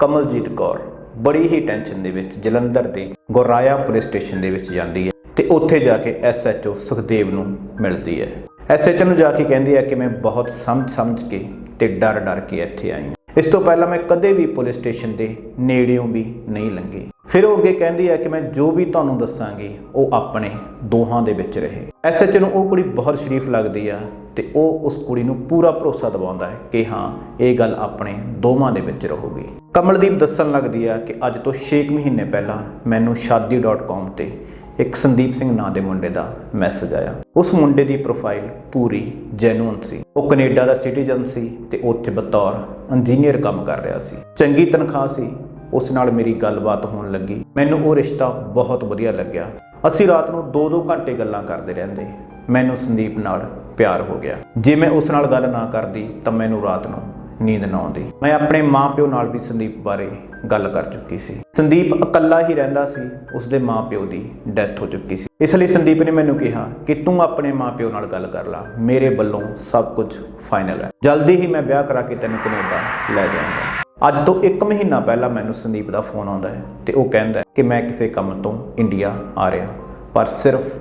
ਕਮਲਜੀਤ ਕੌਰ ਬੜੀ ਹੀ ਟੈਨਸ਼ਨ ਦੇ ਵਿੱਚ ਜਲੰਧਰ ਦੇ ਗੁਰਾਇਆ ਪੁਲਿਸ ਸਟੇਸ਼ਨ ਦੇ ਵਿੱਚ ਜਾਂਦੀ ਹੈ ਤੇ ਉੱਥੇ ਜਾ ਕੇ ਐਸਐਚਓ ਸੁਖਦੇਵ ਨੂੰ ਮਿਲਦੀ ਹੈ। ਐਸਐਚਓ ਨੂੰ ਜਾ ਕੇ ਕਹਿੰਦੀ ਹੈ ਕਿ ਮੈਂ ਬਹੁਤ ਸਮਝ ਸਮਝ ਕੇ ਤੇ ਡਰ ਡਰ ਕੇ ਇੱਥੇ ਆਈ ਹਾਂ। ਇਸ ਤੋਂ ਪਹਿਲਾਂ ਮੈਂ ਕਦੇ ਵੀ ਪੁਲਿਸ ਸਟੇਸ਼ਨ ਦੇ ਨੇੜਿਓਂ ਵੀ ਨਹੀਂ ਲੰਘੀ। ਫਿਰ ਉਹ ਅੱਗੇ ਕਹਿੰਦੀ ਹੈ ਕਿ ਮੈਂ ਜੋ ਵੀ ਤੁਹਾਨੂੰ ਦੱਸਾਂਗੀ, ਉਹ ਆਪਣੇ ਦੋਹਾਂ ਦੇ ਵਿੱਚ ਰਹੇ। ਐਸਐਚ ਨੂੰ ਉਹ ਕੁੜੀ ਬਹੁਤ ਸ਼ਰੀਫ ਲੱਗਦੀ ਆ ਤੇ ਉਹ ਉਸ ਕੁੜੀ ਨੂੰ ਪੂਰਾ ਭਰੋਸਾ ਦਿਵਾਉਂਦਾ ਹੈ ਕਿ ਹਾਂ, ਇਹ ਗੱਲ ਆਪਣੇ ਦੋਵਾਂ ਦੇ ਵਿੱਚ ਰਹੂਗੀ। ਕਮਲਦੀਪ ਦੱਸਣ ਲੱਗਦੀ ਆ ਕਿ ਅੱਜ ਤੋਂ 6 ਮਹੀਨੇ ਪਹਿਲਾਂ ਮੈਨੂੰ shaadi.com ਤੇ ਇੱਕ ਸੰਦੀਪ ਸਿੰਘ ਨਾਂ ਦੇ ਮੁੰਡੇ ਦਾ ਮੈਸੇਜ ਆਇਆ। ਉਸ ਮੁੰਡੇ ਦੀ ਪ੍ਰੋਫਾਈਲ ਪੂਰੀ ਜੈਨੂਨ ਸੀ। ਉਹ ਕੈਨੇਡਾ ਦਾ ਸਿਟੀਜ਼ਨ ਸੀ ਤੇ ਉੱਥੇ ਬਤੌਰ ਇੰਜੀਨੀਅਰ ਕੰਮ ਕਰ ਰਿਹਾ ਸੀ। ਚੰਗੀ ਤਨਖਾਹ ਸੀ। ਉਸ ਨਾਲ ਮੇਰੀ ਗੱਲਬਾਤ ਹੋਣ ਲੱਗੀ। ਮੈਨੂੰ ਉਹ ਰਿਸ਼ਤਾ ਬਹੁਤ ਵਧੀਆ ਲੱਗਿਆ। ਅਸੀਂ ਰਾਤ ਨੂੰ 2-2 ਘੰਟੇ ਗੱਲਾਂ ਕਰਦੇ ਰਹਿੰਦੇ। ਮੈਨੂੰ ਸੰਦੀਪ ਨਾਲ ਪਿਆਰ ਹੋ ਗਿਆ। ਜੇ ਮੈਂ ਉਸ ਨਾਲ ਗੱਲ ਨਾ ਕਰਦੀ ਤਾਂ ਮੈਨੂੰ ਰਾਤ ਨੂੰ ਨੀਂਦ ਨਾ ਆਉਂਦੀ। ਮੈਂ ਆਪਣੇ ਮਾਪਿਓ ਨਾਲ ਵੀ ਸੰਦੀਪ ਬਾਰੇ ਗੱਲ ਕਰ ਚੁੱਕੀ ਸੀ। ਸੰਦੀਪ ਇਕੱਲਾ ਹੀ ਰਹਿੰਦਾ ਸੀ, ਉਸਦੇ ਮਾਪਿਓ ਦੀ ਡੈਥ ਹੋ ਚੁੱਕੀ ਸੀ। ਇਸ ਲਈ ਸੰਦੀਪ ਨੇ ਮੈਨੂੰ ਕਿਹਾ ਕਿ ਤੂੰ ਆਪਣੇ ਮਾਪਿਓ ਨਾਲ ਗੱਲ ਕਰ ਲੈ, ਮੇਰੇ ਵੱਲੋਂ ਸਭ ਕੁਝ ਫਾਈਨਲ ਹੈ। ਜਲਦੀ ਹੀ ਮੈਂ ਵਿਆਹ ਕਰਾ ਕੇ ਤੈਨੂੰ ਕੈਨੇਡਾ ਲੈ ਜਾਵਾਂਗਾ ਅੱਜ ਤੋਂ 1 ਮਹੀਨਾ ਪਹਿਲਾਂ ਮੈਨੂੰ ਸੰਦੀਪ ਦਾ ਫੋਨ ਆਉਂਦਾ ਹੈ ਤੇ ਉਹ ਕਹਿੰਦਾ ਕਿ ਮੈਂ ਕਿਸੇ ਕੰਮ ਤੋਂ ਇੰਡੀਆ ਆ ਰਿਹਾ, ਪਰ ਸਿਰਫ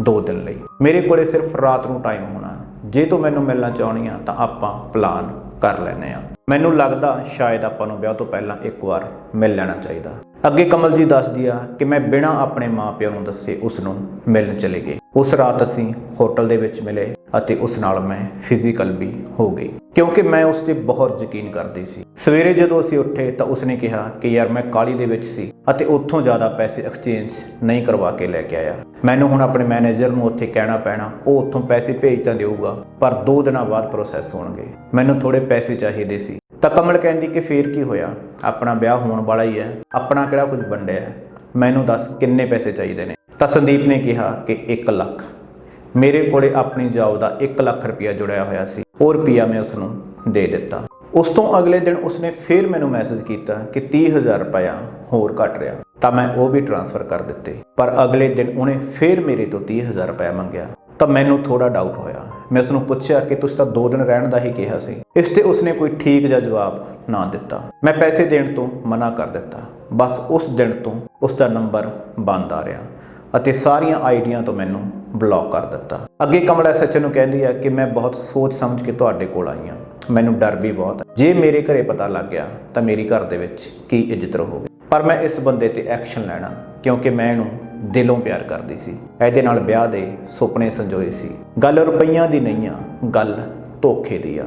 2 ਦਿਨ ਲਈ। ਮੇਰੇ ਕੋਲੇ ਸਿਰਫ ਰਾਤ ਨੂੰ ਟਾਈਮ ਹੋਣਾ ਜੇ ਤੂੰ ਮੈਨੂੰ ਮਿਲਣਾ ਚਾਹਣੀ ਆ ਤਾਂ ਆਪਾਂ ਪਲਾਨ ਕਰ ਲੈਨੇ ਆ ਮੈਨੂੰ ਲੱਗਦਾ ਸ਼ਾਇਦ ਆਪਾਂ ਨੂੰ ਵਿਆਹ ਤੋਂ ਪਹਿਲਾਂ ਇੱਕ ਵਾਰ ਮਿਲ ਲੈਣਾ ਚਾਹੀਦਾ। ਅੱਗੇ ਕਮਲ ਜੀ ਦੱਸਦੀ ਆ ਕਿ ਮੈਂ ਬਿਨਾਂ ਆਪਣੇ ਮਾਪਿਆਂ ਨੂੰ ਦੱਸੇ ਉਸ ਨੂੰ ਮਿਲਣ ਚਲੇ ਗਏ। ਉਸ ਰਾਤ ਅਸੀਂ ਹੋਟਲ ਦੇ ਵਿੱਚ ਮਿਲੇ। ਅਤੇ ਉਸ ਨਾਲ ਮੈਂ ਫਿਜ਼ੀਕਲ ਵੀ ਹੋ ਗਈ। ਕਿਉਂਕਿ ਮੈਂ ਉਸ ਤੇ ਬਹੁਤ ਯਕੀਨ ਕਰਦੀ ਸੀ। ਸਵੇਰੇ ਜਦੋਂ ਅਸੀਂ ਉੱਠੇ ਤਾਂ ਉਸਨੇ ਕਿਹਾ ਕਿ ਯਾਰ ਮੈਂ ਕਾਲੀ ਦੇ ਵਿੱਚ ਸੀ ਅਤੇ ਉੱਥੋਂ ਜ਼ਿਆਦਾ ਪੈਸੇ ਐਕਸਚੇਂਜ ਨਹੀਂ ਕਰਵਾ ਕੇ ਲੈ ਕੇ ਆਇਆ। ਮੈਨੂੰ ਹੁਣ ਆਪਣੇ ਮੈਨੇਜਰ ਨੂੰ ਉੱਥੇ ਕਹਿਣਾ ਪੈਣਾ, ਉਹ ਉੱਥੋਂ ਪੈਸੇ ਭੇਜ ਤਾਂ ਦੇਊਗਾ, ਪਰ 2 ਦਿਨਾਂ ਬਾਅਦ ਪ੍ਰੋਸੈਸ ਹੋਣਗੇ। ਮੈਨੂੰ ਥੋੜੇ ਪੈਸੇ ਚਾਹੀਦੇ ਸੀ। ਤਾਂ ਕਮਲ ਕਹਿੰਦੀ ਕਿ ਫੇਰ ਕੀ ਹੋਇਆ? ਆਪਣਾ ਵਿਆਹ ਹੋਣ ਵਾਲਾ ਹੀ ਹੈ, ਆਪਣਾ ਕਿਹੜਾ ਕੁਝ ਵੰਡਿਆ ਮੈਨੂੰ ਦੱਸ ਕਿੰਨੇ ਪੈਸੇ ਚਾਹੀਦੇ ਨੇ? ਤਾਂ ਸੰਦੀਪ ਨੇ ਕਿਹਾ ਕਿ 1 ਲੱਖ। ਮੇਰੇ ਕੋਲੇ ਆਪਣੀ ਜੌਬ ਦਾ 1 ਲੱਖ ਰੁਪਇਆ ਜੁੜਿਆ ਹੋਇਆ ਸੀ। ਉਹ ਰੁਪਇਆ ਮੈਂ ਉਸ ਨੂੰ ਦੇ ਦਿੱਤਾ। ਉਸ ਤੋਂ ਅਗਲੇ ਦਿਨ ਉਸਨੇ ਫਿਰ ਮੈਨੂੰ ਮੈਸੇਜ ਕੀਤਾ ਕਿ 30000 ਰੁਪਇਆ ਹੋਰ ਘਟ ਰਿਹਾ। ਤਾਂ ਮੈਂ ਉਹ ਵੀ ਟ੍ਰਾਂਸਫਰ ਕਰ ਦਿੱਤੇ। ਪਰ ਅਗਲੇ ਦਿਨ ਉਹਨੇ ਫਿਰ ਮੇਰੇ ਤੋਂ 30000 ਰੁਪਇਆ ਮੰਗਿਆ। ਤਾਂ ਮੈਨੂੰ ਥੋੜਾ ਡਾਊਟ ਹੋਇਆ। ਮੈਂ ਉਸ ਨੂੰ ਪੁੱਛਿਆ ਕਿ ਤੁਸੀਂ ਤਾਂ 2 ਦਿਨ ਰਹਿਣ ਦਾ ਹੀ ਕਿਹਾ ਸੀ। ਇਸ ਤੇ ਉਸਨੇ ਕੋਈ ਠੀਕ ਜਿਹਾ ਜਵਾਬ ਨਾ ਦਿੱਤਾ। ਮੈਂ ਪੈਸੇ ਦੇਣ ਤੋਂ ਮਨਾ ਕਰ ਦਿੱਤਾ। ਬਸ ਉਸ ਦਿਨ ਤੋਂ ਉਸ ਦਾ ਨੰਬਰ ਬੰਦ ਆ ਰਿਹਾ। ਅਤੇ ਸਾਰੀਆਂ ਆਈਡੀਆਂ ਤੋਂ ਮੈਨੂੰ ਬਲੌਕ ਕਰ ਦਿੱਤਾ। ਅੱਗੇ ਕਮਲ ਐਸਐਚ ਨੂੰ ਕਹਿੰਦੀ ਹੈ ਕਿ ਮੈਂ ਬਹੁਤ ਸੋਚ ਸਮਝ ਕੇ ਤੁਹਾਡੇ ਕੋਲ ਆਈ ਹਾਂ। ਮੈਨੂੰ ਡਰ ਵੀ ਬਹੁਤ ਹੈ। ਜੇ ਮੇਰੇ ਘਰੇ ਪਤਾ ਲੱਗ ਗਿਆ, ਤਾਂ ਮੇਰੀ ਘਰ ਦੇ ਵਿੱਚ ਕੀ ਇੱਜ਼ਤ ਰਹੂਗੀ? ਪਰ ਮੈਂ ਇਸ ਬੰਦੇ ਤੇ ਐਕਸ਼ਨ ਲੈਣਾ, ਕਿਉਂਕਿ ਮੈਂ ਇਹਨੂੰ ਦਿਲੋਂ ਪਿਆਰ ਕਰਦੀ ਸੀ। ਇਹਦੇ ਨਾਲ ਵਿਆਹ ਦੇ ਸੁਪਨੇ ਸੰਜੋਏ ਸੀ। ਗੱਲ ਰੁਪਈਆਂ ਦੀ ਨਹੀਂ ਆ, ਗੱਲ ਧੋਖੇ ਦੀ ਆ।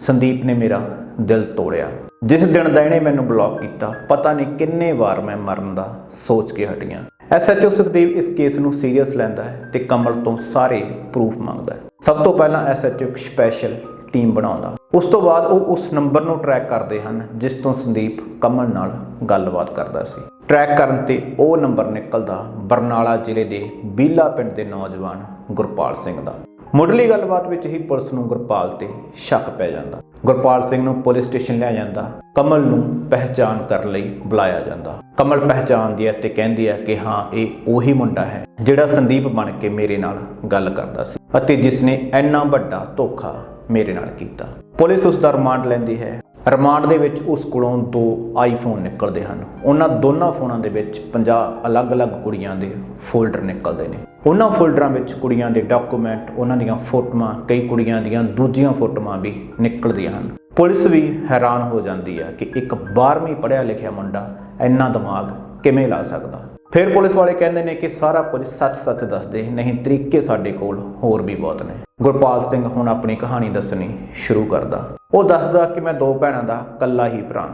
ਸੰਦੀਪ ਨੇ ਮੇਰਾ ਦਿਲ ਤੋੜਿਆ। ਜਿਸ ਦਿਨ ਦਾ ਇਹਨੇ ਮੈਨੂੰ ਬਲੌਕ ਕੀਤਾ, ਪਤਾ ਨਹੀਂ ਕਿੰਨੇ ਵਾਰ ਮੈਂ ਮਰਨ ਦਾ ਸੋਚ ਕੇ ਹਟੀਆਂ ਐਸਐਚਓ ਸੁਖਦੇਵ ਇਸ ਕੇਸ ਨੂੰ ਸੀਰੀਅਸ ਲੈਂਦਾ ਹੈ ਤੇ ਕਮਲ ਤੋਂ ਸਾਰੇ ਪ੍ਰੂਫ ਮੰਗਦਾ ਹੈ। ਸਭ ਤੋਂ ਪਹਿਲਾਂ ਐਸਐਚਓ ਇੱਕ ਸਪੈਸ਼ਲ ਟੀਮ ਬਣਾਉਂਦਾ। ਉਸ ਤੋਂ ਬਾਅਦ ਉਹ ਉਸ ਨੰਬਰ ਨੂੰ ਟਰੈਕ ਕਰਦੇ ਹਨ, ਜਿਸ ਤੋਂ ਸੰਦੀਪ ਕਮਲ ਨਾਲ ਗੱਲਬਾਤ ਕਰਦਾ ਸੀ। ਟਰੈਕ ਕਰਨ ਤੇ ਉਹ ਨੰਬਰ ਨਿਕਲਦਾ ਬਰਨਾਲਾ ਜ਼ਿਲ੍ਹੇ ਦੇ ਬੀਲਾ ਪਿੰਡ ਦੇ ਨੌਜਵਾਨ ਗੁਰਪਾਲ ਸਿੰਘ ਦਾ। ਮੁੱਢਲੀ ਗੱਲਬਾਤ ਵਿੱਚ ਹੀ ਪੁਲਿਸ ਨੂੰ ਗੁਰਪਾਲ ਤੇ ਸ਼ੱਕ ਪੈ ਜਾਂਦਾ। ਗੁਰਪਾਲ ਸਿੰਘ ਨੂੰ ਪੁਲਿਸ ਸਟੇਸ਼ਨ ਲਿਆ ਜਾਂਦਾ। ਕਮਲ ਨੂੰ ਪਹਿਚਾਣ ਕਰਨ ਲਈ ਬੁਲਾਇਆ ਜਾਂਦਾ। ਕਮਲ ਪਹਿਚਾਣਦੀ ਹੈ ਤੇ ਕਹਿੰਦੀ ਹੈ ਕਿ ਹਾਂ, ਇਹ ਉਹੀ ਮੁੰਡਾ ਹੈ ਜਿਹੜਾ ਸੰਦੀਪ ਬਣ ਕੇ ਮੇਰੇ ਨਾਲ ਗੱਲ ਕਰਦਾ ਸੀ ਅਤੇ ਜਿਸ ਨੇ ਇੰਨਾ ਵੱਡਾ ਧੋਖਾ ਮੇਰੇ ਨਾਲ ਕੀਤਾ। ਪੁਲਿਸ ਉਸ ਦਾ ਰਿਮਾਂਡ ਲੈਂਦੀ ਹੈ ਰਿਮਾਂਡ ਦੇ ਵਿੱਚ ਉਸ ਕੋਲੋਂ ਦੋ ਆਈਫੋਨ ਨਿਕਲਦੇ ਹਨ। ਉਹਨਾਂ ਦੋਨਾਂ ਫੋਨਾਂ ਦੇ ਵਿੱਚ 50 ਅਲੱਗ-ਅਲੱਗ ਕੁੜੀਆਂ ਦੇ ਫੋਲਡਰ ਨਿਕਲਦੇ ਨੇ। ਉਹਨਾਂ ਫੋਲਡਰਾਂ ਵਿੱਚ ਕੁੜੀਆਂ ਦੇ ਡਾਕੂਮੈਂਟ ਉਹਨਾਂ ਦੀਆਂ ਫੋਟੋਆਂ, ਕਈ ਕੁੜੀਆਂ ਦੀਆਂ ਦੂਜੀਆਂ ਫੋਟੋਆਂ ਵੀ ਨਿਕਲਦੀਆਂ ਹਨ। ਪੁਲਿਸ ਵੀ ਹੈਰਾਨ ਹੋ ਜਾਂਦੀ ਹੈ ਕਿ ਇੱਕ 12ਵੀਂ ਪੜ੍ਹਿਆ ਲਿਖਿਆ ਮੁੰਡਾ ਇੰਨਾ ਦਿਮਾਗ ਕਿਵੇਂ ਲਾ ਸਕਦਾ? ਫਿਰ ਪੁਲਿਸ ਵਾਲੇ ਕਹਿੰਦੇ ਨੇ ਕਿ ਸਾਰਾ ਕੁਝ ਸੱਚ-ਸੱਚ ਦੱਸਦੇ, ਨਹੀਂ ਤਰੀਕੇ ਸਾਡੇ ਕੋਲ ਹੋਰ ਵੀ ਬਹੁਤ ਨੇ। ਗੁਰਪਾਲ ਸਿੰਘ ਹੁਣ ਆਪਣੀ ਕਹਾਣੀ ਦੱਸਣੀ ਸ਼ੁਰੂ ਕਰਦਾ। ਉਹ ਦੱਸਦਾ ਕਿ ਮੈਂ ਦੋ ਭੈਣਾਂ ਦਾ ਕੱਲਾ ਹੀ ਭਰਾ,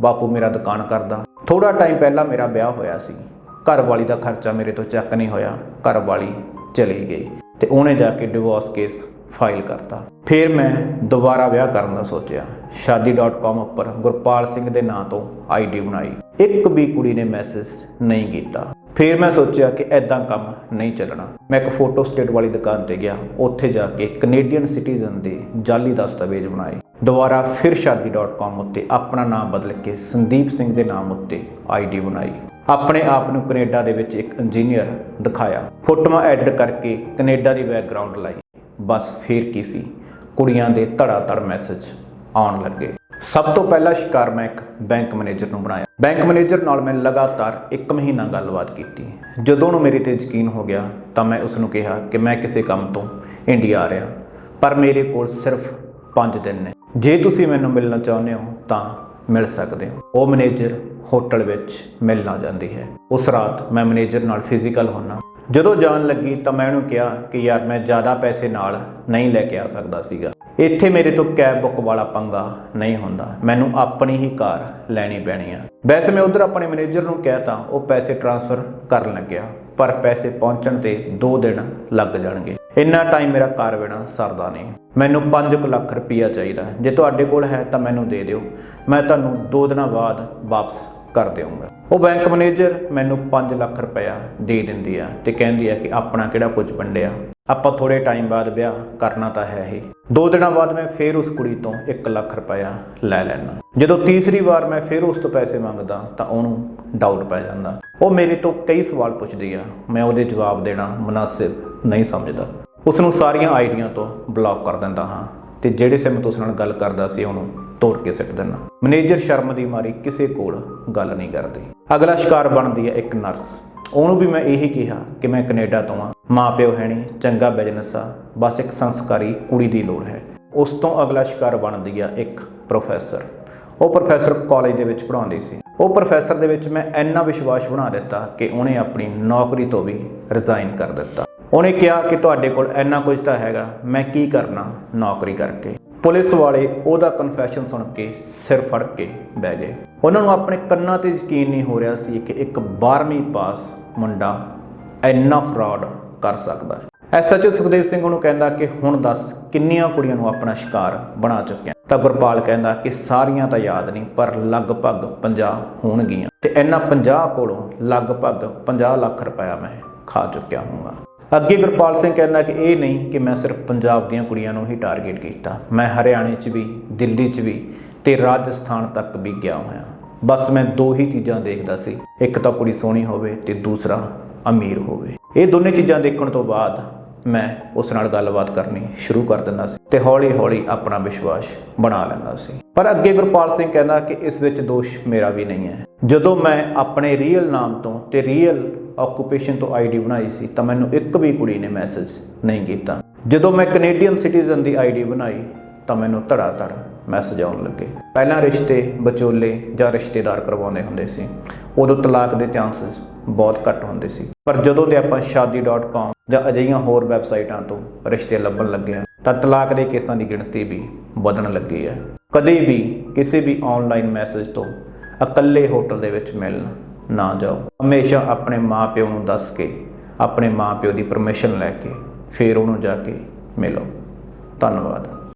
ਬਾਪੂ ਮੇਰਾ ਦੁਕਾਨ ਕਰਦਾ। ਥੋੜਾ ਟਾਈਮ ਪਹਿਲਾਂ ਮੇਰਾ ਵਿਆਹ ਹੋਇਆ ਸੀ। ਘਰ ਵਾਲੀ ਦਾ ਖਰਚਾ ਮੇਰੇ ਤੋਂ ਚੱਕ ਨਹੀਂ ਹੋਇਆ, ਘਰ ਵਾਲੀ ਚਲੀ ਗਈ ਤੇ ਉਹਨੇ ਜਾ ਕੇ ਡਿਵੋਰਸ ਕੇਸ ਫਾਈਲ ਕਰਤਾ। ਫਿਰ ਮੈਂ ਦੁਬਾਰਾ ਵਿਆਹ ਕਰਨ ਦਾ ਸੋਚਿਆ। shaadi.com ਉੱਪਰ ਗੁਰਪਾਲ ਸਿੰਘ ਦੇ ਨਾਂ ਤੋਂ ਆਈਡੀ ਬਣਾਈ। ਇੱਕ ਵੀ ਕੁੜੀ ਨੇ ਮੈਸੇਜ ਨਹੀਂ ਕੀਤਾ। ਫਿਰ ਮੈਂ ਸੋਚਿਆ ਕਿ ਐਦਾਂ ਕੰਮ ਨਹੀਂ ਚੱਲਣਾ। ਮੈਂ ਇੱਕ ਫੋਟੋ ਸਟੇਟ ਵਾਲੀ ਦੁਕਾਨ ਤੇ ਗਿਆ। ਉੱਥੇ ਜਾ ਕੇ ਕੈਨੇਡੀਅਨ ਸਿਟੀਜ਼ਨ ਦੇ ਜਾਲੀ ਦਸਤਾਵੇਜ਼ ਬਣਾਏ। ਦੁਬਾਰਾ ਫਿਰ shaadi.com ਉੱਤੇ ਆਪਣਾ ਨਾਮ ਬਦਲ ਕੇ ਸੰਦੀਪ ਸਿੰਘ ਦੇ ਨਾਮ ਉੱਤੇ ਆਈਡੀ ਬਣਾਈ। ਆਪਣੇ ਆਪ ਨੂੰ ਕੈਨੇਡਾ ਦੇ ਵਿੱਚ ਇੱਕ ਇੰਜੀਨੀਅਰ ਦਿਖਾਇਆ। ਫੋਟੋਆਂ ਐਡਿਟ ਕਰਕੇ ਕੈਨੇਡਾ ਦੀ ਬੈਕਗ੍ਰਾਉਂਡ ਲਾਈ। ਬਸ ਫੇਰ ਕੀ ਸੀ? ਕੁੜੀਆਂ ਦੇ ਧੜਾ ਧੜ ਮੈਸੇਜ ਆਉਣ ਲੱਗੇ। ਸਭ ਤੋਂ ਪਹਿਲਾ ਸ਼ਿਕਾਰ ਮੈਂ ਇੱਕ ਬੈਂਕ ਮੈਨੇਜਰ ਨੂੰ ਬਣਾਇਆ। ਬੈਂਕ ਮੈਨੇਜਰ ਨਾਲ ਮੈਂ ਲਗਾਤਾਰ 1 ਮਹੀਨਾ ਗੱਲਬਾਤ ਕੀਤੀ। ਜਦੋਂ ਨੂੰ ਮੇਰੇ ਤੇ ਯਕੀਨ ਹੋ ਗਿਆ, ਤਾਂ ਮੈਂ ਉਸ ਨੂੰ ਕਿਹਾ ਕਿ ਮੈਂ ਕਿਸੇ ਕੰਮ ਤੋਂ ਇੰਡੀਆ ਆ ਰਿਹਾ, ਪਰ ਮੇਰੇ ਕੋਲ ਸਿਰਫ 5 ਦਿਨ ਨੇ। ਜੇ ਤੁਸੀਂ ਮੈਨੂੰ ਮਿਲਣਾ ਚਾਹੁੰਦੇ ਹੋ, ਤਾਂ ਮਿਲ ਸਕਦੇ ਹੋ। ਉਹ ਮੈਨੇਜਰ ਹੋਟਲ ਵਿੱਚ ਮਿਲਣਾ ਜਾਂਦੀ ਹੈ। ਉਸ ਰਾਤ ਮੈਂ ਮੈਨੇਜਰ ਨਾਲ ਫਿਜ਼ੀਕਲ ਹੋਣਾ ਜਦੋਂ ਜਾਣ ਲੱਗੀ ਤਾਂ ਮੈਂ ਉਹਨੂੰ ਕਿਹਾ ਕਿ ਯਾਰ ਮੈਂ ਜ਼ਿਆਦਾ ਪੈਸੇ ਨਾਲ ਨਹੀਂ ਲੈ ਕੇ ਆ ਸਕਦਾ ਸੀਗਾ। ਇੱਥੇ ਮੇਰੇ ਤੋਂ ਕੈਬ ਬੁੱਕ ਵਾਲਾ ਪੰਗਾ ਨਹੀਂ ਹੁੰਦਾ। ਮੈਨੂੰ ਆਪਣੀ ਹੀ ਕਾਰ ਲੈਣੀ ਪੈਣੀ ਆ। ਵੈਸੇ ਮੈਂ ਉਧਰ ਆਪਣੇ ਮੈਨੇਜਰ ਨੂੰ ਕਹਿਤਾ ਉਹ ਪੈਸੇ ਟ੍ਰਾਂਸਫਰ ਕਰਨ ਲੱਗਿਆ, ਪਰ ਪੈਸੇ ਪਹੁੰਚਣ ਤੇ 2 ਦਿਨ ਲੱਗ ਜਾਣਗੇ। ਇੰਨਾ ਟਾਈਮ ਮੇਰਾ ਕਾਰ ਬਿਨਾ ਸਰਦਾ ਨਹੀਂ। ਮੈਨੂੰ 5 ਲੱਖ ਰੁਪਈਆ ਚਾਹੀਦਾ। ਜੇ ਤੁਹਾਡੇ ਕੋਲ ਹੈ ਤਾਂ ਮੈਨੂੰ ਦੇ ਦਿਓ। ਮੈਂ ਤੁਹਾਨੂੰ 2 ਦਿਨਾਂ ਬਾਅਦ ਵਾਪਸ ਕਰ ਦਿਆਂਗਾ ਉਹ ਬੈਂਕ ਮੈਨੇਜਰ ਮੈਨੂੰ 5 ਲੱਖ ਰੁਪਇਆ ਦੇ ਦਿੰਦੀ ਆ ਤੇ ਕਹਿੰਦੀ ਆ ਕਿ ਆਪਣਾ ਕਿਹੜਾ ਕੁਝ ਵੰਡਿਆ। ਆਪਾਂ ਥੋੜੇ ਟਾਈਮ ਬਾਅਦ ਵਿਆਹ ਕਰਨਾ ਤਾਂ ਹੈ ਹੀ। ਦੋ ਦਿਨਾਂ ਬਾਅਦ ਮੈਂ ਫੇਰ ਉਸ ਕੁੜੀ ਤੋਂ 1 ਲੱਖ ਰੁਪਇਆ ਲੈ ਲੈਣਾ ਜਦੋਂ ਤੀਸਰੀ ਵਾਰ ਮੈਂ ਫੇਰ ਉਸ ਤੋਂ ਪੈਸੇ ਮੰਗਦਾ ਤਾਂ ਉਹਨੂੰ ਡਾਊਟ ਪੈ ਜਾਂਦਾ। ਉਹ ਮੇਰੇ ਤੋਂ ਕਈ ਸਵਾਲ ਪੁੱਛਦੀ ਆ। ਮੈਂ ਉਹਦੇ ਜਵਾਬ ਦੇਣਾ ਮੁਨਾਸਿਬ ਨਹੀਂ ਸਮਝਦਾ। ਉਸ ਨੂੰ ਸਾਰੀਆਂ ਆਈਡੀਆਂ ਤੋਂ ਬਲੌਕ ਕਰ ਦਿੰਦਾ ਹਾਂ ਤੇ ਜਿਹੜੇ ਸਿਮ ਤੋਂ ਉਸ ਨਾਲ ਗੱਲ ਕਰਦਾ ਸੀ ਉਹਨੂੰ ਤੋੜ ਕੇ ਸਿੱਟ ਦਿੰਦਾ। ਮੈਨੇਜਰ ਸ਼ਰਮ ਦੀ ਮਾਰੀ ਕਿਸੇ ਕੋਲ ਗੱਲ ਨਹੀਂ ਕਰਦੀ। ਅਗਲਾ ਸ਼ਿਕਾਰ ਬਣਦੀ ਹੈ ਇੱਕ ਨਰਸ। ਉਹਨੂੰ ਵੀ ਮੈਂ ਇਹੀ ਕਿਹਾ ਕਿ ਮੈਂ ਕੈਨੇਡਾ ਤੋਂ ਆ ਮਾਂ ਪਿਓ ਹੈ ਨਹੀਂ, ਚੰਗਾ ਬਿਜ਼ਨਸ ਆ, ਬਸ ਇੱਕ ਸੰਸਕਾਰੀ ਕੁੜੀ ਦੀ ਲੋੜ ਹੈ। ਉਸ ਤੋਂ ਅਗਲਾ ਸ਼ਿਕਾਰ ਬਣਦੀ ਆ ਇੱਕ ਪ੍ਰੋਫੈਸਰ ਉਹ ਪ੍ਰੋਫੈਸਰ ਕਾਲਜ ਦੇ ਵਿੱਚ ਪੜ੍ਹਾਉਂਦੀ ਸੀ। ਉਹ ਪ੍ਰੋਫੈਸਰ ਦੇ ਵਿੱਚ ਮੈਂ ਇੰਨਾ ਵਿਸ਼ਵਾਸ ਬਣਾ ਦਿੱਤਾ ਕਿ ਉਹਨੇ ਆਪਣੀ ਨੌਕਰੀ ਤੋਂ ਵੀ ਰਿਜ਼ਾਈਨ ਕਰ ਦਿੱਤਾ। ਉਹਨੇ ਕਿਹਾ ਕਿ ਤੁਹਾਡੇ ਕੋਲ ਇੰਨਾ ਕੁਝ ਤਾਂ ਹੈਗਾ, ਮੈਂ ਕੀ ਕਰਨਾ ਨੌਕਰੀ ਕਰਕੇ। ਪੁਲਿਸ ਵਾਲੇ ਉਹਦਾ ਕਨਫੈਸ਼ਨ ਸੁਣ ਕੇ ਸਿਰ ਫੜ ਕੇ ਬਹਿ ਗਏ। ਉਹਨਾਂ ਨੂੰ ਆਪਣੇ ਕੰਨਾਂ ਤੇ ਯਕੀਨ ਨਹੀਂ ਹੋ ਰਿਹਾ ਸੀ ਕਿ ਇੱਕ 12ਵੀਂ ਪਾਸ ਮੁੰਡਾ ਇੰਨਾ ਫਰਾਡ ਕਰ ਸਕਦਾ ਹੈ। ਐਸਐਚਓ ਸੁਖਦੇਵ ਸਿੰਘ ਉਹਨੂੰ ਕਹਿੰਦਾ ਕਿ ਹੁਣ ਦੱਸ ਕਿੰਨੀਆਂ ਕੁੜੀਆਂ ਨੂੰ ਆਪਣਾ ਸ਼ਿਕਾਰ ਬਣਾ ਚੁੱਕਿਆ ਤਾਂ ਗੁਰਪਾਲ ਕਹਿੰਦਾ ਕਿ ਸਾਰੀਆਂ ਤਾਂ ਯਾਦ ਨਹੀਂ, ਪਰ ਲਗਭਗ 50 ਹੋਣਗੀਆਂ। ਤੇ ਇਹਨਾਂ 50 ਕੋਲੋਂ ਲਗਭਗ 50 ਲੱਖ ਰੁਪਇਆ ਮੈਂ ਖਾ ਚੁੱਕਿਆ ਹੋਊਗਾ। ਅੱਗੇ ਗੁਰਪਾਲ ਸਿੰਘ ਕਹਿੰਦਾ ਕਿ ਇਹ ਨਹੀਂ ਕਿ ਮੈਂ ਸਿਰਫ ਪੰਜਾਬ ਦੀਆਂ ਕੁੜੀਆਂ ਨੂੰ ਹੀ ਟਾਰਗੇਟ ਕੀਤਾ। ਮੈਂ ਹਰਿਆਣੇ 'ਚ ਵੀ, ਦਿੱਲੀ 'ਚ ਵੀ ਤੇ ਰਾਜਸਥਾਨ ਤੱਕ ਵੀ ਗਿਆ ਹੋਇਆ। ਬਸ ਮੈਂ ਦੋ ਹੀ ਚੀਜ਼ਾਂ ਦੇਖਦਾ ਸੀ। ਇੱਕ ਤਾਂ ਕੁੜੀ ਸੋਹਣੀ ਹੋਵੇ ਤੇ ਦੂਸਰਾ ਅਮੀਰ ਹੋਵੇ। ਇਹ ਦੋਨੇ ਚੀਜ਼ਾਂ ਦੇਖਣ ਤੋਂ ਬਾਅਦ ਮੈਂ ਉਸ ਨਾਲ ਗੱਲਬਾਤ ਕਰਨੀ ਸ਼ੁਰੂ ਕਰ ਦਿੰਦਾ ਸੀ ਤੇ ਹੌਲੀ-ਹੌਲੀ ਆਪਣਾ ਵਿਸ਼ਵਾਸ ਬਣਾ ਲੈਂਦਾ ਸੀ। ਪਰ ਅੱਗੇ ਗੁਰਪਾਲ ਸਿੰਘ ਕਹਿੰਦਾ ਕਿ ਇਸ ਵਿੱਚ ਦੋਸ਼ ਮੇਰਾ ਵੀ ਨਹੀਂ ਹੈ। ਜਦੋਂ ਮੈਂ ਆਪਣੇ ਰੀਅਲ ਨਾਮ ਤੋਂ ਤੇ ਰੀਅਲ ਆਕੂਪੇਸ਼ਨ ਤੋਂ ਆਈਡੀ ਬਣਾਈ ਸੀ ਤਾਂ ਮੈਨੂੰ ਇੱਕ ਵੀ ਕੁੜੀ ਨੇ ਮੈਸੇਜ ਨਹੀਂ ਕੀਤਾ। ਜਦੋਂ ਮੈਂ ਕੈਨੇਡੀਅਨ ਸਿਟੀਜ਼ਨ ਦੀ ਆਈਡੀ ਬਣਾਈ ਤਾਂ ਮੈਨੂੰ ਧੜਾ ਧੜ ਮੈਸੇਜ ਆਉਣ ਲੱਗੇ। ਪਹਿਲਾਂ ਰਿਸ਼ਤੇ, ਵਿਚੋਲੇ ਜਾਂ ਰਿਸ਼ਤੇਦਾਰ ਕਰਵਾਉਂਦੇ ਹੁੰਦੇ ਸੀ। ਉਦੋਂ ਤਲਾਕ ਦੇ ਚਾਂਸਸ ਬਹੁਤ ਘੱਟ ਹੁੰਦੇ ਸੀ। ਪਰ ਜਦੋਂ ਦੇ ਆਪਾਂ shaadi.com ਜਾਂ ਅਜਿਹੀਆਂ ਹੋਰ ਵੈਬਸਾਈਟਾਂ ਤੋਂ ਰਿਸ਼ਤੇ ਲੱਭਣ ਲੱਗੇ ਹਾਂ, ਤਾਂ ਤਲਾਕ ਦੇ ਕੇਸਾਂ ਦੀ ਗਿਣਤੀ ਵੀ ਵਧਣ ਲੱਗੀ ਹੈ। ਕਦੇ ਵੀ ਕਿਸੇ ਵੀ ਆਨਲਾਈਨ ਮੈਸੇਜ ਤੋਂ ਇਕੱਲੇ ਹੋਟਲ ਦੇ ਵਿੱਚ ਮਿਲਣ ਨਾ ਜਾਓ। ਹਮੇਸ਼ਾ ਆਪਣੇ ਮਾਪਿਓ ਨੂੰ ਦੱਸ ਕੇ, ਆਪਣੇ ਮਾਪਿਓ ਦੀ ਪਰਮਿਸ਼ਨ ਲੈ ਕੇ ਫਿਰ ਉਹਨੂੰ ਜਾ ਕੇ ਮਿਲੋ। ਧੰਨਵਾਦ।